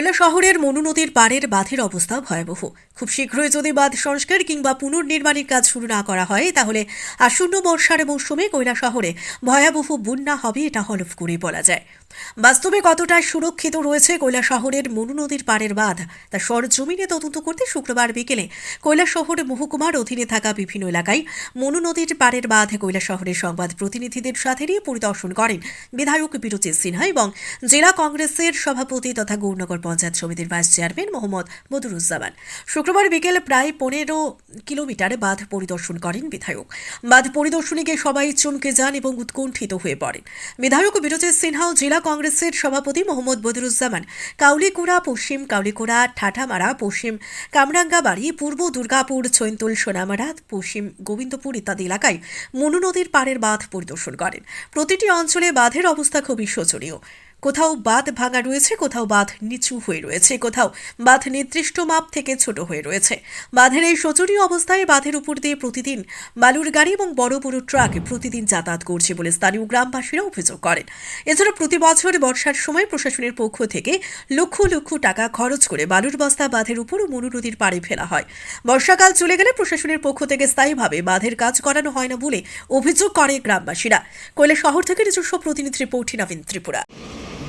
কৈলা শহরের মনু নদীর পাড়ের বাঁধের অবস্থা ভয়াবহ। খুব শীঘ্রই যদি বাঁধ সংস্কার কিংবা পুনর্নির্মাণের কাজ শুরু না করা হয়, তাহলে আসন্ন বর্ষার মৌসুমে কয়লা শহরে ভয়াবহ বন্যা হবে এটা হলফ করে বলা যায়। বাস্তবে কতটা সুরক্ষিত রয়েছে কয়লা শহরের মনু নদীর পাড়ের বাঁধ, তা সরজমিনে তদন্ত করতে শুক্রবার বিকেলে কয়লা শহর মহকুমার অধীনে থাকা বিভিন্ন এলাকায় মনু নদীর পাড়ের বাঁধ কয়লা শহরের সংবাদ প্রতিনিধিদের সাথে নিয়ে পরিদর্শন করেন বিধায়ক বিরোচিত সিনহা এবং জেলা কংগ্রেসের সভাপতি তথা গৌরনগর পঞ্চায়েত সমিতির ভাইস চেয়ারম্যান মোহাম্মদ বদরুজ্জামান শুক্রবার বিকেল প্রায় পনেরো কিলোমিটার বাঁধ পরিদর্শন করেন বিধায়ক। বাঁধ পরিদর্শনে গিয়ে সবাই চমকে যান এবং উৎকণ্ঠিত হয়ে পড়েন। বিধায়ক বিরোচিত সিনহাও জেলা কংগ্রেসের সভাপতি মোহাম্মদ বদরুজ্জামান কাউলিকুড়া, পশ্চিম কাউলিকুড়া, ঠাঠামারা, পশ্চিম কামরাঙ্গাবাড়ি, পূর্ব দুর্গাপুর ছৈন্তুল সোনামারা, পশ্চিম গোবিন্দপুর ইত্যাদি এলাকায় মনু নদীর পাড়ের বাঁধ পরিদর্শন করেন। প্রতিটি অঞ্চলে বাঁধের অবস্থা খুবই শোচনীয়। কোথাও বাঁধ ভাঙা রয়েছে, কোথাও বাঁধ নিচু হয়ে রয়েছে, কোথাও বাঁধ নির্দিষ্ট মাপ থেকে ছোট হয়ে রয়েছে। বাঁধের এই শোচনীয় অবস্থায় বাঁধের উপর দিয়ে প্রতিদিন বালুর গাড়ি এবং বড় বড় ট্রাক প্রতিদিন যাতায়াত করছে বলে স্থানীয় গ্রামবাসীরা অভিযোগ করেন। এছাড়া প্রতি বছর বর্ষার সময় প্রশাসনের পক্ষ থেকে লক্ষ লক্ষ টাকা খরচ করে বালুর বস্তা বাঁধের উপর ও মনু নদীর পাড়ে ফেলা হয়। বর্ষাকাল চলে গেলে প্রশাসনের পক্ষ থেকে স্থায়ীভাবে বাঁধের কাজ করানো হয় না বলে অভিযোগ করে গ্রামবাসীরা। কৈলা শহর থেকে নিজস্ব প্রতিনিধি রিপোর্ট, নবীন ত্রিপুরা।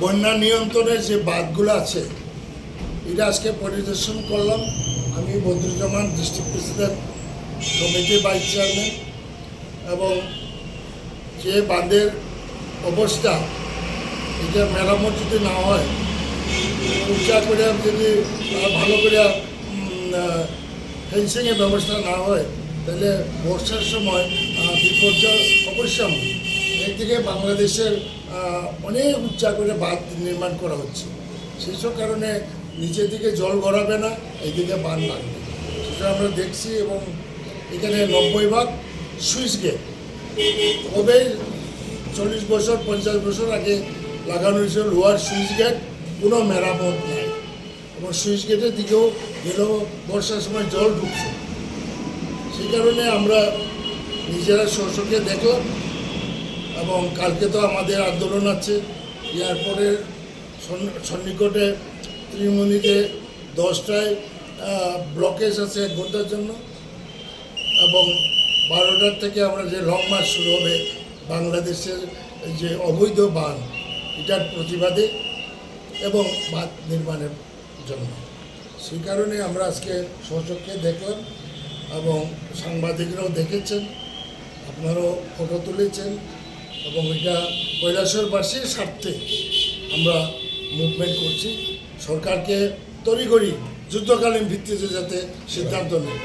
বন্যা নিয়ন্ত্রণের যে বাঁধগুলো আছে এটা আজকে পরিদর্শন করলাম। আমি বদরুজ্জামান ডিস্ট্রিক্ট প্রেসিডেন্ট কমিটির ভাইস চেয়ারম্যান এবং যে বাঁধের অবস্থা এটা মেরামত যদি না হয় উচ্চা করে যদি ভালো করে ফেন্সিংয়ের ব্যবস্থা না হয় তাহলে বর্ষার সময় বিপর্যয় অবশ্যই একদিকে বাংলাদেশের আহ, অনেক উচ্চা করে বাঁধ নির্মাণ করা হচ্ছে। সেসব কারণে নিচের দিকে জল গড়াবে না, এইদিকে বাঁধ লাগবে। সেটা আমরা দেখছি এবং এখানে নব্বই ভাগ সুইচ গেট। কবে চল্লিশ বছর, পঞ্চাশ বছর আগে লাগানো হয়েছিল লোহার সুইচ গেট, কোনো মেরামত নাই। এবং সুইচ গেটের দিকেও গেলেও বর্ষার সময় জল ঢুকছে। সেই কারণে আমরা নিজেরা শস্যকে দেখলাম এবং কালকে তো আমাদের আন্দোলন আছে। এয়ারপোর্টের সন্নিকটে ত্রিমণিতে দশটায় ব্লকেজ আছে এক ঘণ্টার জন্য। এবং বারোটার থেকে আমরা যে লং মার্চ শুরু হবে, বাংলাদেশের যে অবৈধ বান এটার প্রতিবাদে এবং বাঁধ নির্মাণের জন্য। সেই কারণে আমরা আজকে সচক্ষে দেখলাম এবং সাংবাদিকরাও দেখেছেন, আপনারাও ফটো তুলেছেন। এবং এটা কৈলাসরবাসীর স্বার্থে আমরা মুভমেন্ট করছি। সরকারকে তড়িঘড়ি যুদ্ধকালীন ভিত্তিতে যাতে সিদ্ধান্ত নেয়।